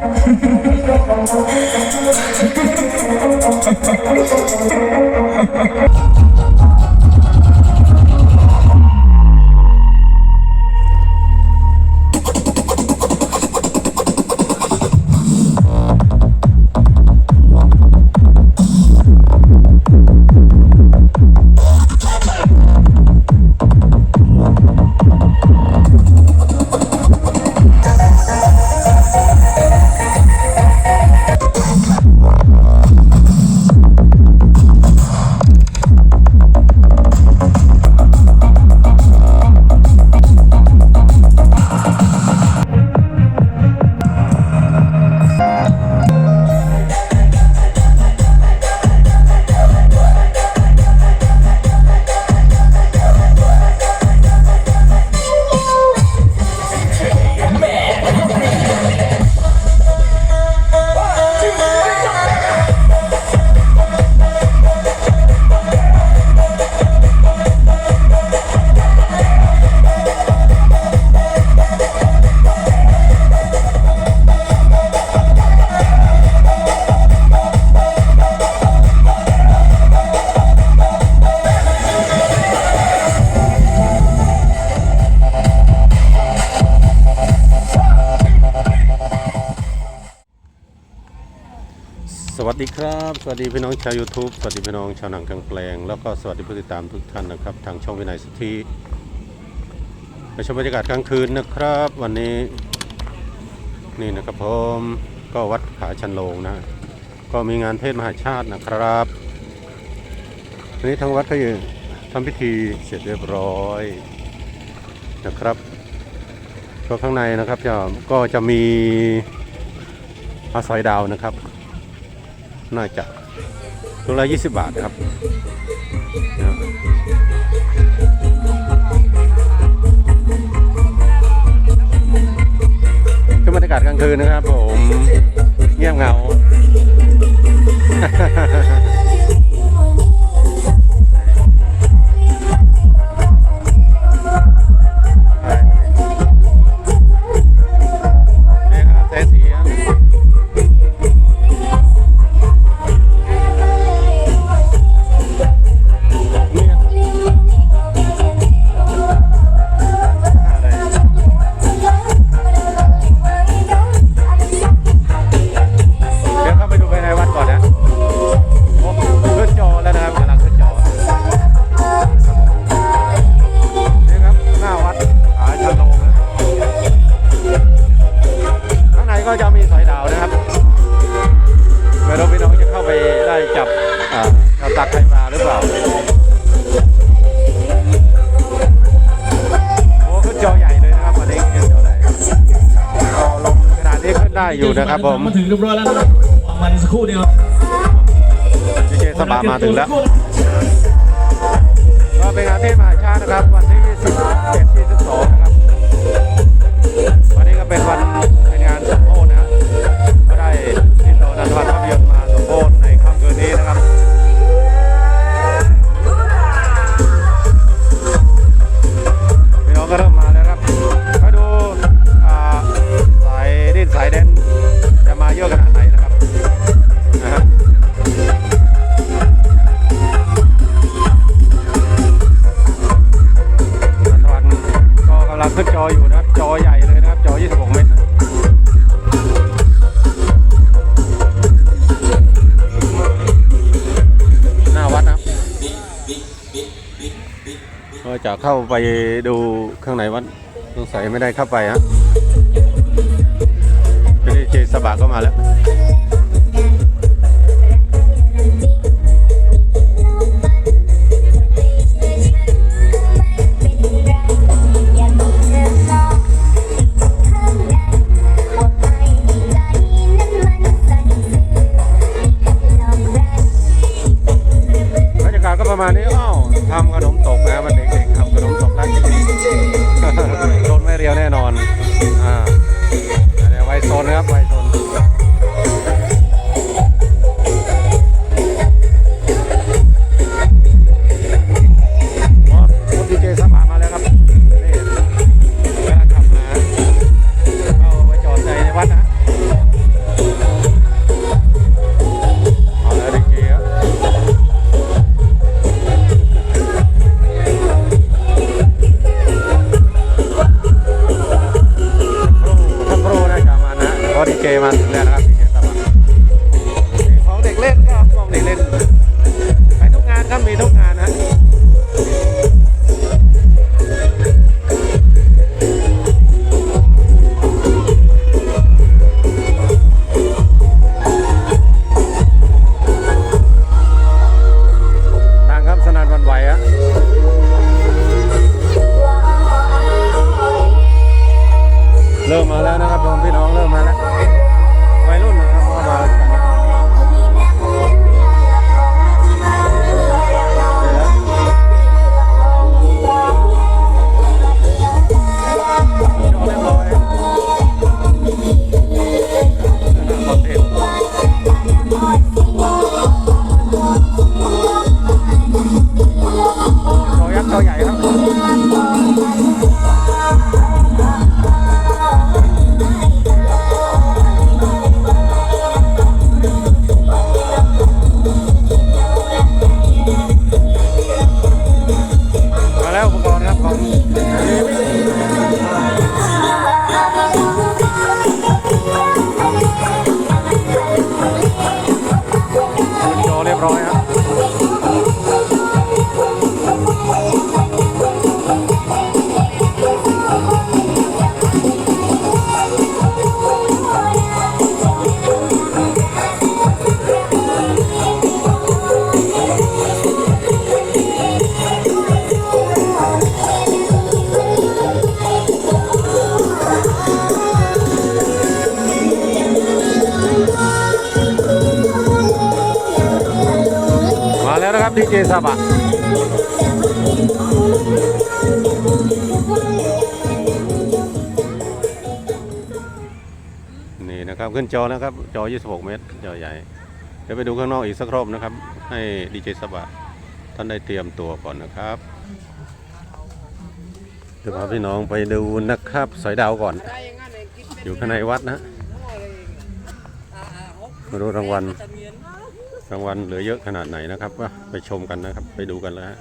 ส สวัสดีพี่น้องชาว YouTube สวัสดีพี่น้องชาวหนังกลางแปลง แล้วก็สวัสดีผู้ติดตามทุกท่านนะครับ ทางช่องวินัยสุทธิไปชมบรรยากาศกลางคืนนะครับ วันนี้นี่นะครับผมก็วัดผาชันโลงนะก็มีงานเทศมหาชาตินะครับวันนี้ทางวัดก็ยังทำพิธีเสร็จเรียบร้อยนะครับก็ข้างในนะครับจะก็จะมีอาซอยดาวนะครับ น่าจะตัวละ20 บาทครับนะคือบรรยากาศกลางคืนนะครับผม เงียบเหงา อยู่นะครับผมมาถึงเรียบร้อยแล้วนะครับวางมันสักครู่เดียวดีเจสบามาถึงแล้ว ก็เป็นงานเทศน์มหาชาตินะครับวัน เข้าไปดูข้างในวัดสงสัยไม่ได้เข้าไปฮะเจสบาก็มาแล้ว ไดีเจซาบะนี่นะครับขึ้นจอนะครับ จอ 26 เมตร จอใหญ่ เดี๋ยวไปดูข้างนอกอีกสักรอบนะครับ ให้ดีเจซาบะท่านได้เตรียมตัวก่อนนะครับเดี๋ยวพาพี่น้องไปดูนะครับสอยดาวก่อน อยู่ข้างในวัดนะมาดูรางวัล รางวัลเหลือเยอะขนาดไหนนะครับว่าไปชมกันนะครับ ไปดูกันแล้วฮะ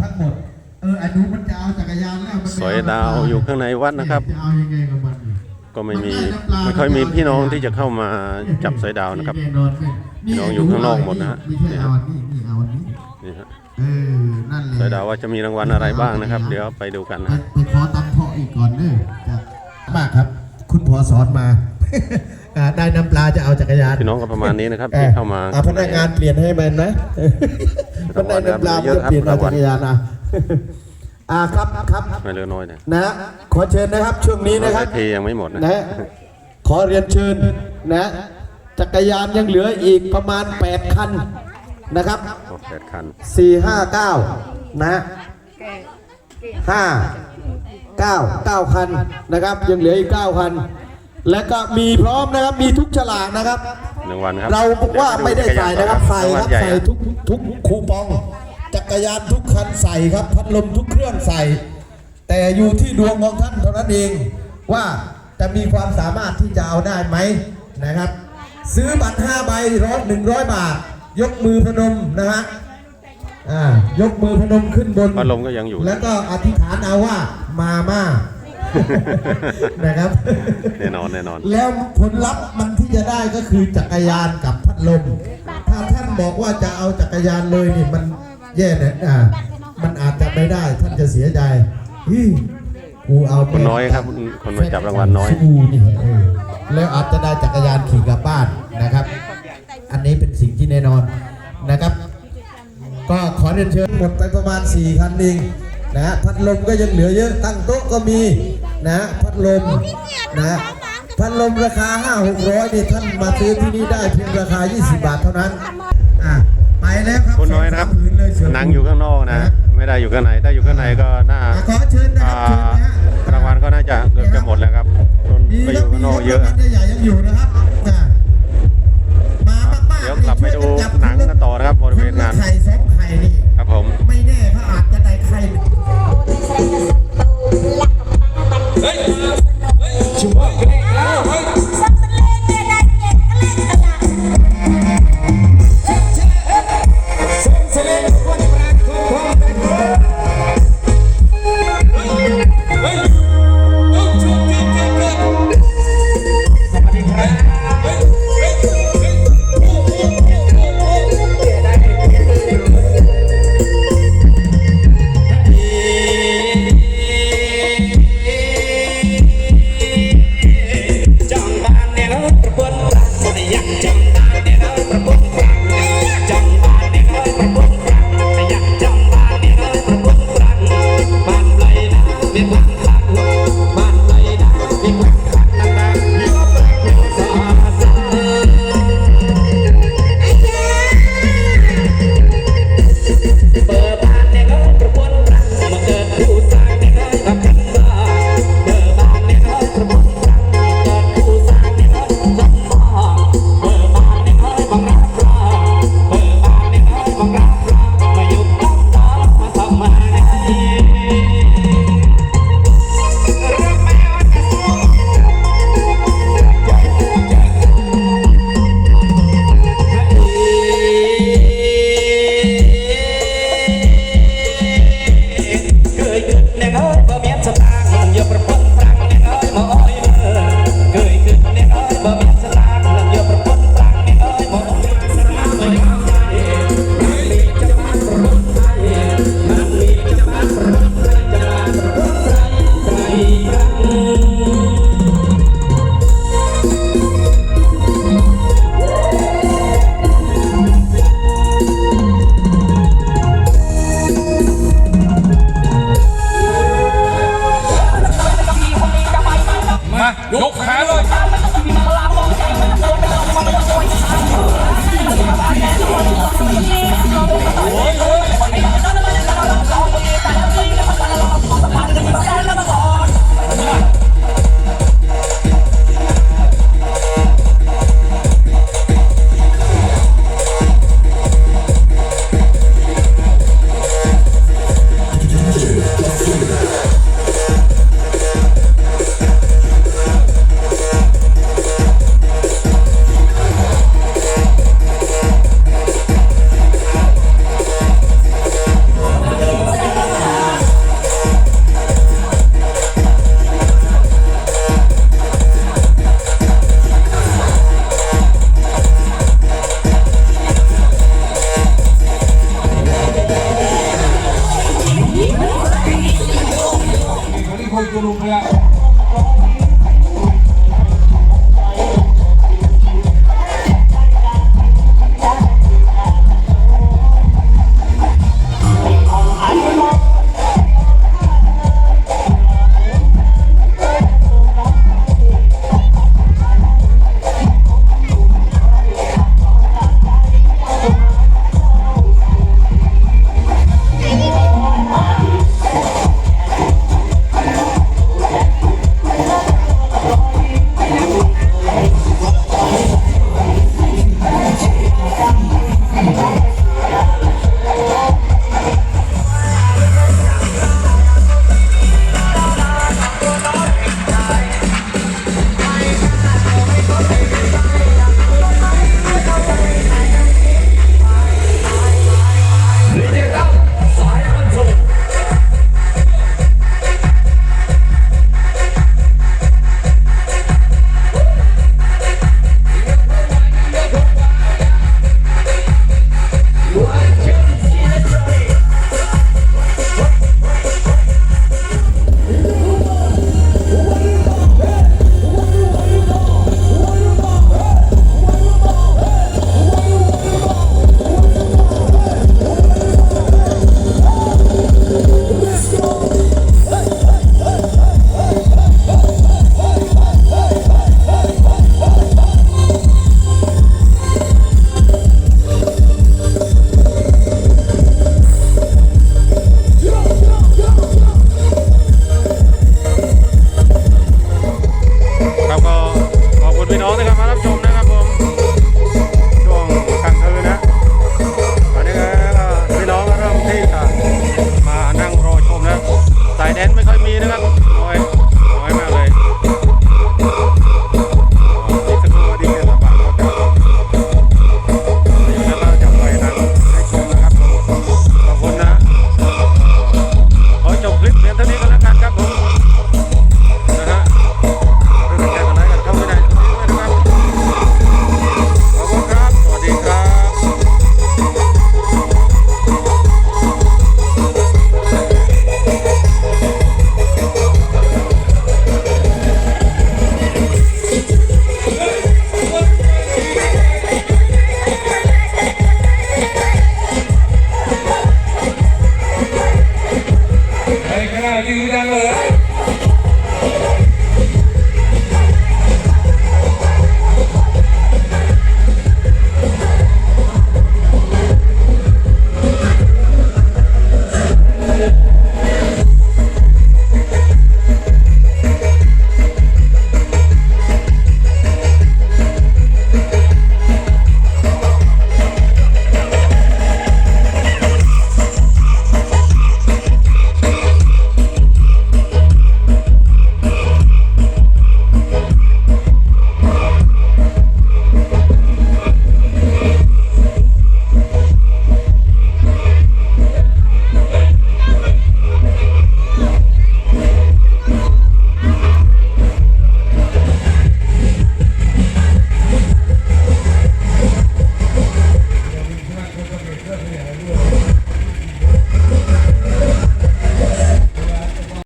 ทั้งหมดเอออนุมันจะเอาจักรยานแล้วมันสอยดาวอยู่ข้างในวัดนะครับจะเอายังไงกับมันเนี่ยก็ไม่มีไม่ค่อยมีพี่น้องที่จะเข้ามาจับสอยดาวนะครับแน่นอนเลยพี่น้องอยู่ข้างนอกหมดนะฮะไม่ใช่เอาอันนี้นี่เอาอันนี้นี่ฮะ เออ นั่นแหละสอยดาวว่าจะมีรางวัลอะไรบ้างนะครับ เดี๋ยวไปดูกันไปนะไปขอตำเพาะอีกก่อนเด้อจะมากครับ คุณพอสอนมา อ่าได้น้ำปลาจะเอาจักรยานพี่น้องก็ประมาณนี้นะครับที่เข้ามาอ่พนักงานเปลี่ยนให้มันนะรางวัลได้น้ำปลาเยอะครับเปลี่ยนเอารางวัจัลกรยานนะอ่าครับครับไม่เหลือน้อยนะนะขอเชิญนะครับช่วงนี้นะคเวรับทียังไม่หมดนะนะ ขอเรียนเชิญนะ จักรยานยังเหลืออีกประมาณ 8 คัน นะครับโอ้แปดคัน4 5 9นะ5 9 9คันนะครับยังเหลืออีก9คัน และก็มีพร้อมนะครับมีทุกฉลากนะครับ หนึ่งวันครับเราบอกว่าไม่ได้ใส่นะครับใส่รางควัรัลบใหญ่ใส่ทุกทุกคูปองจักรยานทุกคันใส่ครับพัดลมทุกเครื่องใส่ แต่อยู่ที่ดวงของท่านเท่านั้นเองว่าจะมีความสามารถที่จะเอาได้ไหมนะครับ ซื้อบัตร5ใบร้อยหนึ่งร้อยบาท ยกมือพนมนะฮะอ่ายกมือพนมขึ้นบน พัดลมก็ยังอยู่แล้วก็อธิษฐานเอาว่ามาม่านะครับ แน่นอนแน่นอน แล้วผลลัพธ์มันที่จะได้ก็คือจักรยานกับพัดลม ถ้าท่านบอกว่าจะเอาจักรยานเลยนี่มันแย่เนี่ยอ่า มันอาจจะไม่ได้ท่านจะเสียใจฮี่กูเอาคนน้อยครับ คนมาจับรางวัลน้อยกูนี่เออแล้วอาจจะได้จักรยานขี่กลับบ้านนะครับ อันนี้เป็นสิ่ง ที่แน่นอนนะครับ ก็ขอเรียนเชิญหมดไปประมาณ 4 คันเองนะฮะพัดลมก็ยังเหลือเยอะตั้งโต๊ะก็มีนะฮะพัดลมนะฮะพัดลมราคา 5 600นี่ท่านมาซื้อที่นี่ได้เพียงราคา 20 บาทเท่านั้นอะไปแล้วครับคุณน้อยนะครับสงสามผืเลยเสือหนังอยู่ข้างนอกนะ ไม่ได้อยู่ข้างในถ้าอยู่ข้างในก็น่าอะขอเชิญนะครับเชิญนะฮะรางวัลก็น่าจะเกือบจะหมดแล้วครับคนดีไปอครับยู่ข้างนอกเยอะดีครับรางวัลใหญ่ๆยังอยู่นะครับ ไปดูหนังกันต่อนะครับ nigga. 有牌了。